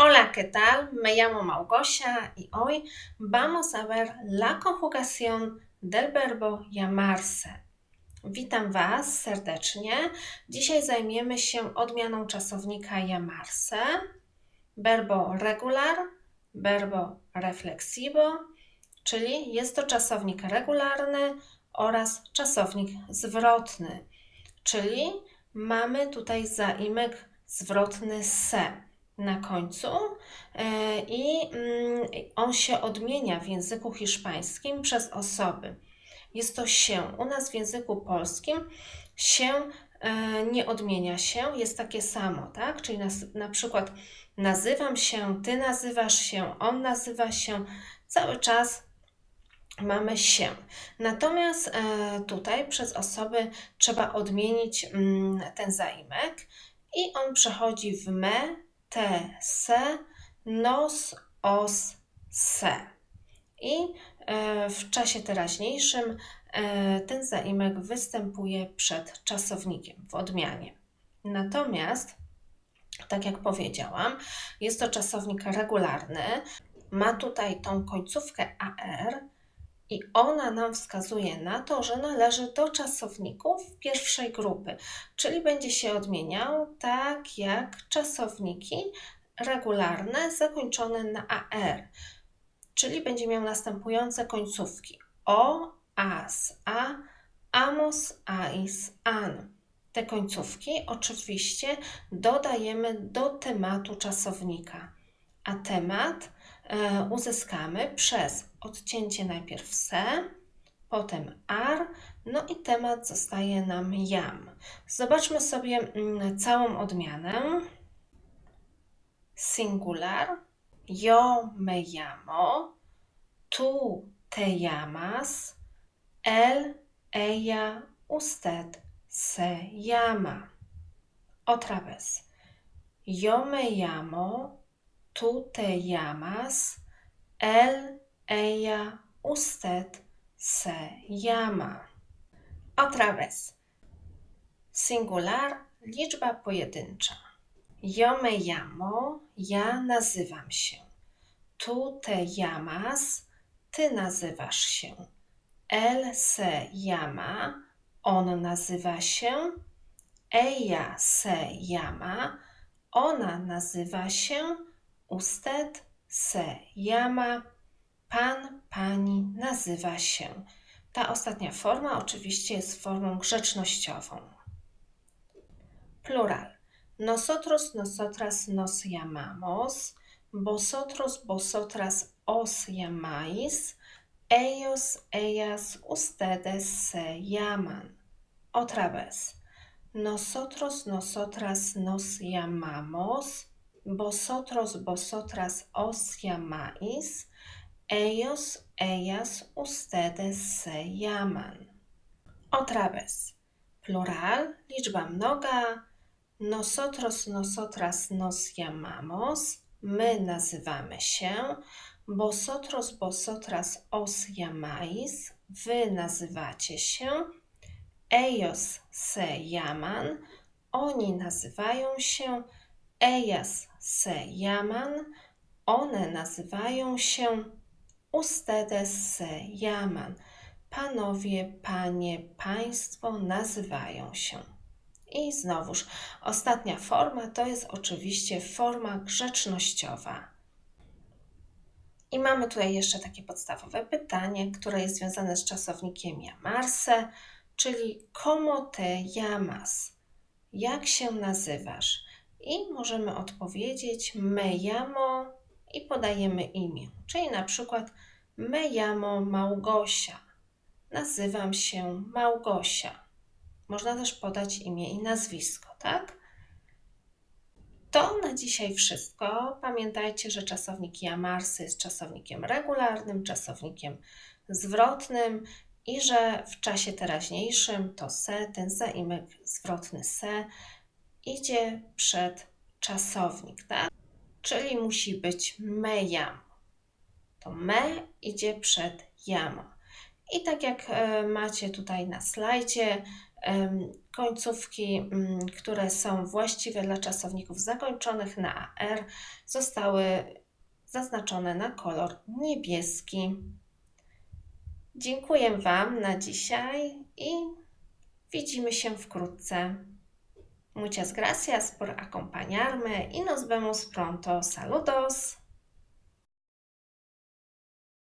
Hola, ¿qué tal? Me llamo Małgosia y hoy vamos a ver la conjugación del verbo llamarse. Witam Was serdecznie. Dzisiaj zajmiemy się odmianą czasownika llamarse, verbo regular, verbo reflexivo, czyli jest to czasownik regularny oraz czasownik zwrotny, czyli mamy tutaj zaimek zwrotny se na końcu e, i mm, on się odmienia w języku hiszpańskim przez osoby. Jest to się. U nas w języku polskim się e, nie odmienia się, jest takie samo, tak? Czyli na, na przykład nazywam się, ty nazywasz się, on nazywa się, cały czas mamy się. Natomiast e, tutaj przez osoby trzeba odmienić mm, ten zaimek i on przechodzi w me, te, se, nos, os, se. I e, w czasie teraźniejszym e, ten zaimek występuje przed czasownikiem w odmianie. Natomiast, tak jak powiedziałam, jest to czasownik regularny. Ma tutaj tą końcówkę AR, i ona nam wskazuje na to, że należy do czasowników pierwszej grupy, czyli będzie się odmieniał tak jak czasowniki regularne zakończone na AR, czyli będzie miał następujące końcówki o, as, a, amos, ais, an. Te końcówki oczywiście dodajemy do tematu czasownika, a temat E, uzyskamy przez odcięcie najpierw se, potem ar, no i temat zostaje nam jam. Zobaczmy sobie mm, całą odmianę. Singular, yo me llamo, tú te llamas, él, ella, usted se llama. Otra vez. Yo me llamo, tú te llamas, él, ella, usted se llama. Otra vez. Singular, liczba pojedyncza. Yo me llamo, ja nazywam się. Tú te llamas, ty nazywasz się. Él se llama, on nazywa się. Ella se llama, ona nazywa się Usted se llama. Pan, pani nazywa się. Ta ostatnia forma oczywiście jest formą grzecznościową. Plural. Nosotros, nosotras nos llamamos. Vosotros, vosotras os llamáis. Ellos, ellas, ustedes se llaman. Otra vez. Nosotros, nosotras nos llamamos. Vosotros, vosotras os llamáis. Ellos, ellas, ustedes se llaman. Otra vez. Plural, liczba mnoga. Nosotros, nosotras nos llamamos. My nazywamy się. Vosotros, vosotras os llamáis. Wy nazywacie się. Ellos se llaman. Oni nazywają się. Ellas se llaman, one nazywają się ustedes se llaman. Panowie, panie, państwo nazywają się. I znowuż ostatnia forma to jest oczywiście forma grzecznościowa. I mamy tutaj jeszcze takie podstawowe pytanie, które jest związane z czasownikiem llamarse, czyli como te llamas? Jak się nazywasz? i możemy odpowiedzieć me llamo i podajemy imię. Czyli na przykład me llamo Małgosia. Nazywam się Małgosia. Można też podać imię i nazwisko, tak? To na dzisiaj wszystko. Pamiętajcie, że czasownik jamarsy jest czasownikiem regularnym, czasownikiem zwrotnym i że w czasie teraźniejszym to se, ten zaimek zwrotny se idzie przed czasownik, tak? Czyli musi być me jam. To me idzie przed jamo. I tak jak e, macie tutaj na slajdzie, Em, Końcówki, mm, które są właściwe dla czasowników zakończonych na AR, zostały zaznaczone na kolor niebieski. Dziękuję Wam na dzisiaj i widzimy się wkrótce. Muchas gracias por acompañarme y nos vemos pronto. Saludos.